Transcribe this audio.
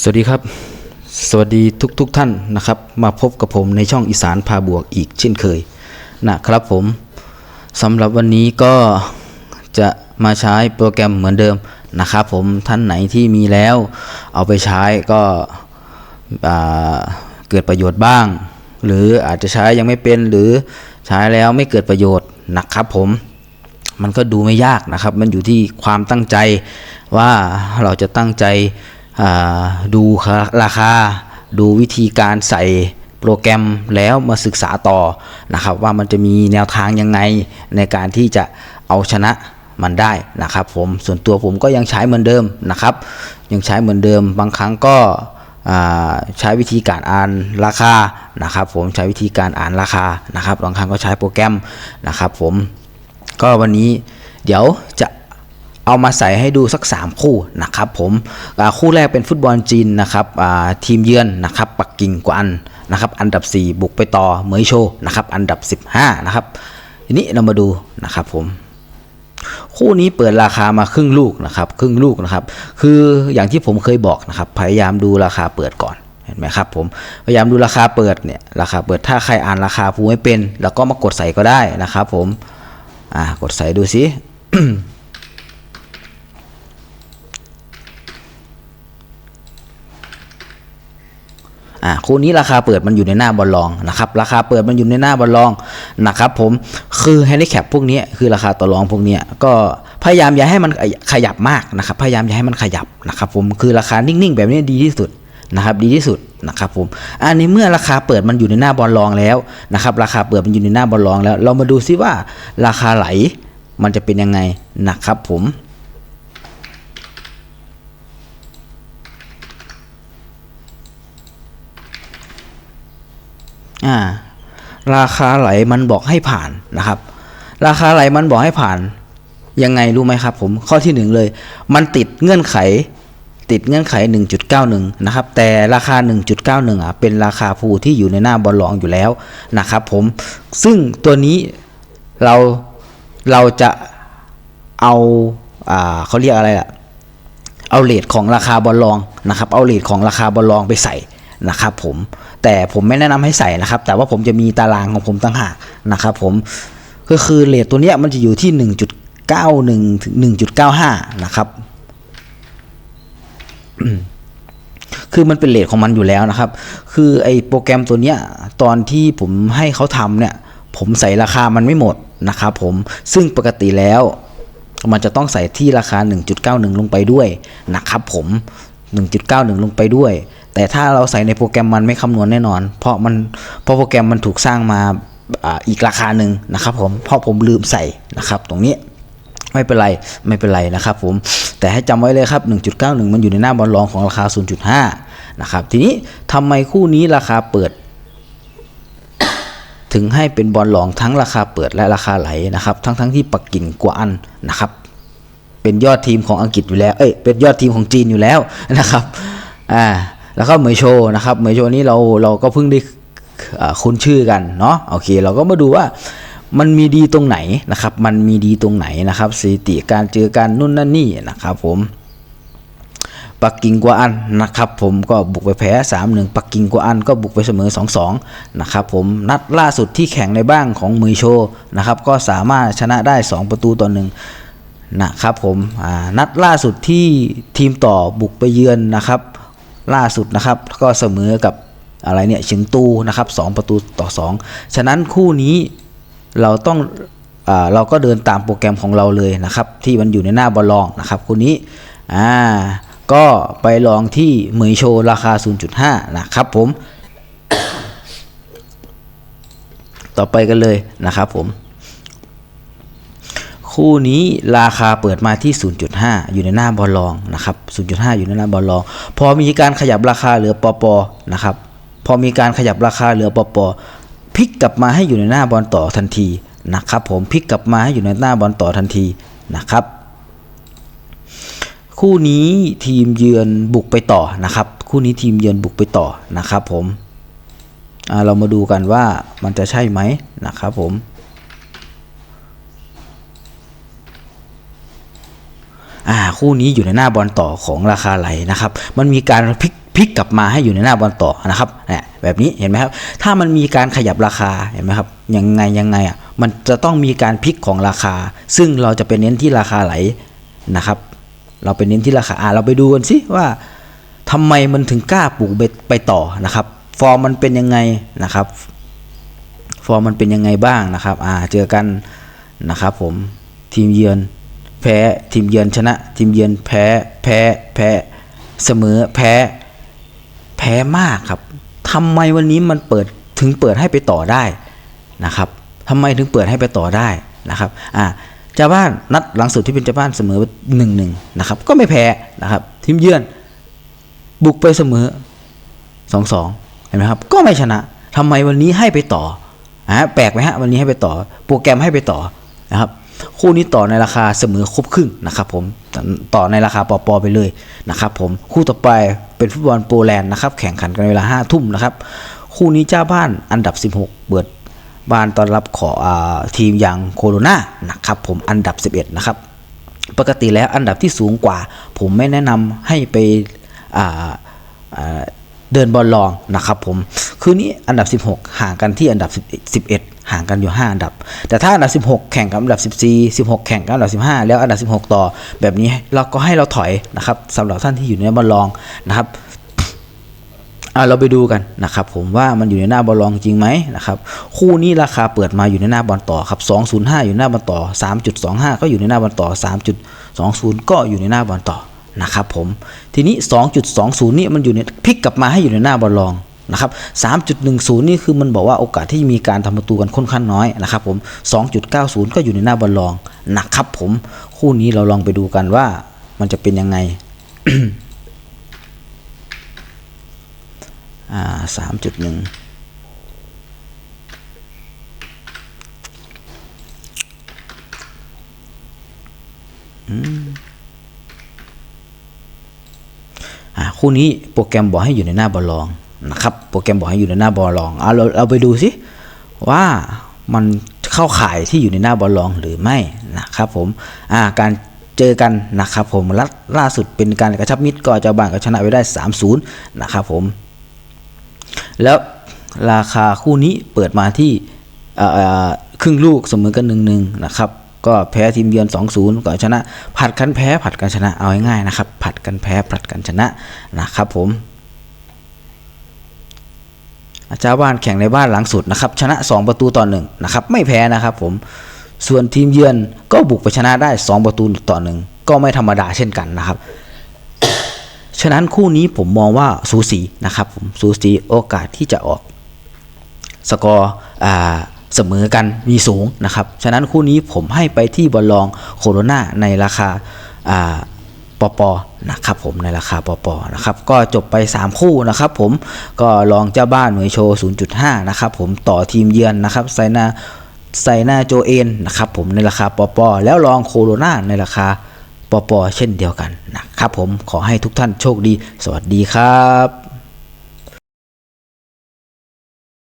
สวัสดีครับ สวัสดีทุกๆทท่านนะครับ มาพบกับผมในช่องอีสานพาบวกอีกเช่นเคยนะครับผมสำหรับวันนี้ก็จะมาใช้โปรแกรมเหมือนเดิมนะครับผมท่านไหนที่มีแล้ว เอาไปใช้ก็เกิดประโยชน์บ้าง หรืออาจจะใช้ยังไม่เป็นหรือใช้แล้วไม่เกิดประโยชน์นะครับผมมันก็ดูไม่ยากนะครับ มันอยู่ที่ความตั้งใจว่าเราจะตั้งใจ ดูราคา ดูวิธีการใส่โปรแกรมแล้วมาศึกษาต่อนะครับว่ามันจะมีแนวทางยังไงในการที่จะเอาชนะมันได้นะครับผมส่วนตัวผมก็ยังใช้เหมือนเดิมนะครับ ยังใช้เหมือนเดิมบางครั้งก็ใช้วิธีการอ่านราคานะครับผมใช้วิธีการอ่านราคานะครับบางครั้งก็ใช้โปรแกรมนะครับผมก็วันนี้เดี๋ยวจะ เอามาใส่ให้ดูสัก 3 คู่นะครับผมคู่แรกเป็นฟุตบอลจีนนะครับทีมเยือนนะครับปักกิ่งกวอันนะครับอันดับ 4 บุกไปต่อเหมยโชนะครับอันดับ 15นะครับทีนี้เรามาดูนะครับผมคู่นี้เปิดราคามาครึ่งลูกนะครับครึ่งลูกนะครับ คืออย่างที่ผมเคยบอกนะครับ พยายามดูราคาเปิดก่อนเห็นไหมครับผมพยายามดูราคาเปิดเนี่ยราคาเปิดถ้าใครอ่านราคาภูไม่เป็น แล้วก็มากดใส่ก็ได้นะครับผมอ่ากดใส่ดูสิ อ่าคู่นี้ราคาเปิดมันอยู่ในหน้าบอลลองนะครับราคาเปิดมันอยู่ในหน้าบอลลองนะครับผมคือแฮนดิแคปพวกนี้คือราคาต่อรองพวกนี้ก็พยายามอย่าให้มันขยับมากนะครับพยายามอย่าให้มันขยับนะครับผมคือราคานิ่งๆ แบบนี้ดีที่สุดนะครับดีที่สุดนะครับผมอันนี้เมื่อราคาเปิดมันอยู่ในหน้าบอลลองแล้วนะครับราคาเปิดมันอยู่ในหน้าบอลลองแล้ว เรามาดูซิว่าราคาไหลมันจะเป็นยังไงนะครับผม อ่าราคาไหลมันบอกให้ผ่านนะครับ ราคาไหลมันบอกให้ผ่านยังไงรู้ไหมครับผมข้อที่หนึ่งเลย มันติดเงื่อนไข ติดเงื่อนไข 1.91 นะครับ แต่ราคา 1.91 อะเป็นราคาภูที่อยู่ในหน้าบอลลองอยู่แล้วนะครับผมซึ่งตัวนี้เราเราจะเอาอ่าเขาเรียกอะไรล่ะเอาเลทของราคาบอลลองนะครับ เอาเลทของราคาบอลลองไปใส่นะครับผม แต่ผมไม่แนะนำให้ใส่นะครับ แต่ว่าผมจะมีตารางของผมตั้งหากนะครับผมก็คือเลทตัวนี้มันจะอยู่ที่ 1.91ถึง1.95 นะครับ คือมันเป็นเลทของมันอยู่แล้วนะครับ คือไอโปรแกรมตัวเนี้ยตอนที่ผมให้เขาทำเนี่ย ผมใส่ราคามันไม่หมดนะครับผม ซึ่งปกติแล้ว มันจะต้องใส่ที่ราคา 1.91 ลงไปด้วยนะครับผม 1.91 ลงไปด้วย แต่ถ้าเราใส่ในโปรแกรมมันไม่คำนวณแน่นอน เพราะมันเพราะโปรแกรมมันถูกสร้างมาอีกราคาหนึ่งนะครับผมเพราะผมลืมใส่นะครับ ตรงนี้ไม่เป็นไรไม่เป็นไรนะครับผมแต่ให้จำไว้เลยครับ 1.91 มันอยู่ในหน้าบอลรองของราคา 0.5 นะครับ ทีนี้ทำไมคู่นี้ราคาเปิด ถึงให้เป็นบอลลองทั้งราคาเปิดและราคาไหลนะครับ ทั้งทั้งที่ปักกิ่งกว่าอันนะครับ เป็นยอดทีมของอังกฤษอยู่แล้วเอ้ยเป็นยอดทีมของจีนอยู่แล้วนะครับอ่า แล้วก็เหมยโชนะครับเหมยโชนี้เราเราก็เพิ่งได้คุ้นชื่อกันเนาะโอเค เราก็มาดูว่ามันมีดีตรงไหนนะครับ มันมีดีตรงไหนนะครับสถิติการเจอกันนู่นนั่นนี่นะครับผมปักกิ่งกวาอันนะครับ ผมก็บุกไปแพ้ 3-1 ปักกิ่งกวาอันก็บุกไปเสมอ 2-2 นะครับผมนัดล่าสุดที่แข่งในบ้างของมือโชนะครับ ก็สามารถชนะได้ 2 ประตูต่อหนึ่งนะครับผมนัดล่าสุดที่ทีมต่อบุกไปเยือนนะครับ ล่าสุดนะครับ ก็เสมอกับอะไรเนี่ยเฉิงตูนะครับ2ประตูต่อ 2 ฉะนั้นคู่นี้เราต้องอเราก็เดินตามโปรแกรมของเราเลยนะครับ ที่มันอยู่ในหน้าบอลลองนะครับคู่นี้อ่าก็ไปลองที่เหมยโชราคา 0.5 นะครับผม ต่อไปกันเลยนะครับผม คู่นี้ราคาเปิดมาที่ 0.5 อยู่ในหน้าบอลลองนะครับ 0.5 อยู่ในหน้าบอลลอง พอมีการขยับราคาเหลือปอปอนะครับ พอมีการขยับราคาเหลือปอปอพลิกกลับมาให้อยู่ในหน้าบอลต่อทันทีนะครับ ผมพลิกกลับมาให้อยู่ในหน้าบอลต่อทันทีนะครับ คู่นี้ทีมเยือนบุกไปต่อนะครับ คู่นี้ทีมเยือนบุกไปต่อนะครับ ผมเรามาดูกันว่ามันจะใช่ไหมนะครับผม อ่า คู่นี้อยู่ในหน้าบอลต่อของราคาไหลนะครับ มันมีการพลิกพลิกกลับมาให้อยู่ในหน้าบอลต่อนะครับเนี่ยแบบนี้เห็นไหมครับ ถ้ามันมีการขยับราคาเห็นไหมครับยังไงยังไงอะมันจะต้องมีการพลิกของราคา ซึ่งเราจะไปเน้นที่ราคาไหลนะครับ เราไปเน้นที่ราคาอะเราไปดูกันสิว่าทำไมมันถึงกล้าปลูกไปต่อนะครับ ฟอร์มมันเป็นยังไงนะครับ ฟอร์มมันเป็นยังไงบ้างนะครับ อ่าเจอกันนะครับ ผมทีมเยือน แพ้ทีมเยือนชนะ ทีมเยือนแพ้แพ้แพ้เสมอแพ้ แพ้มากครับทำไมวันนี้มันเปิดถึงเปิดให้ไปต่อได้นะครับทำไมถึงเปิดให้ไปต่อได้นะครับอ่าจ้าบ้านนัดหลังสุดที่เป็นเจ้าบ้านเสมอหนึ่งหนึ่งนะครับ ก็ไม่แพ้นะครับ ทีมเยือน บุกไปเสมอสองสองเห็นไหมครับ ก็ไม่ชนะทำไมวันนี้ให้ไปต่ออะแปลกไหมฮะวันนี้ให้ไปต่อ โปรแกรมให้ไปต่อนะครับ คู่นี้ต่อในราคาเสมอครบครึ่งนะครับผมต่อในราคาปอปอไปเลยนะครับผมคู่ต่อไปเป็นฟุตบอลโปแลนด์นะครับแข่งขันกันเวลาห้าทุ่มนะครับคู่นี้เจ้าบ้านอันดับ 16 เปิดบ้านต้อนรับขออทีมอย่างโคโรนานะครับผมอันดับ 11 นะครับ ปกติแล้วอันดับที่สูงกว่า ผมไม่แนะนำให้ไปเดินบอลลองนะครับผม คืนนี้อันดับ 16 ห่างกันที่อันดับ 11 ห่างกันอยู่ 5 อันดับ แต่ถ้าอันดับ 16 แข่งกับอันดับ 14 16 แข่งกับอันดับ 15 แล้วอันดับ 16 ต่อ แบบนี้เราก็ให้เราถอยนะครับสำหรับท่านที่อยู่ในบอลลองนะครับอะเราไปดูกันนะครับผมว่ามันอยู่ในหน้าบอลลองจริงไหมนะครับคู่นี้ราคาเปิดมาอยู่ในหน้าบอลต่อครับ205 อยู่หน้าบอลต่อ 3.25 ก็อยู่ในหน้าบอลต่อ 3.20 ก็อยู่ในหน้าบอลต่อนะครับผมทีนี้ 2.20 นี่มันอยู่ในพลิกกลับมาให้อยู่ในหน้าบอลลอง นะครับ3.10 นี่คือมันบอกว่าโอกาสที่มีการทำประตูกันค่อนข้างน้อยนะครับผม 2.90 ก็อยู่ในหน้าบอลลองนะครับผม คู่นี้เราลองไปดูกันว่ามันจะเป็นยังไงอ่าสามจุดหนึ่งอ่าคู่นี้โปรแกรมบอกให้อยู่ในหน้าบอลลอง นะครับโปรแกรมบอกให้อยู่ในหน้าบอลลองเอาเราเราไปดูสิว่ามันเข้าข่ายที่อยู่ในหน้าบอลลองหรือไม่นะครับผมอ่าการเจอกันนะครับผมล่าล่าสุดเป็นการกระชับมิตรก็เจ้าบ้านก็ชนะไปได้ 3-0 นะครับผม แล้วราคาคู่นี้เปิดมาที่ครึ่งลูกเสมอกันหนึ่งหนึ่งนะครับ ก็แพ้ทีมเยือน 2-0 ก็ชนะ ผัดกันแพ้ผัดกันชนะเอาง่ายๆนะครับ ผัดกันแพ้ผัดกันชนะนะครับผม อาจารย์บ้านแข่งในบ้านหลังสุดนะครับชนะ 2 ประตูต่อหนึ่งนะครับไม่แพ้นะครับผมส่วนทีมเยือนก็บุกไปชนะได้ 2 ประตูต่อหนึ่งก็ไม่ธรรมดาเช่นกันนะครับ ฉะนั้นคู่นี้ผมมองว่าสูสีนะครับผมสูสีโอกาสที่จะออก สกอร์อ่าเสมอกันมีสูงนะครับ ฉะนั้นคู่นี้ผมให้ไปที่บอลลองโคโรนาในราคาอ่าปอปอ นะครับผมในราคาปอปอนะครับก็จบไป 3 คู่นะครับผมก็ลองเจ้าบ้านหน่วยโชว์ 0.5 นะครับผมต่อทีมเยือนนะครับไซนาไซนาโจเอนนะครับผมในราคาปอปอแล้วลองโคโรนาในราคาปอปอเช่นเดียวกันนะครับผมขอให้ทุกท่านโชคดี สวัสดีครับ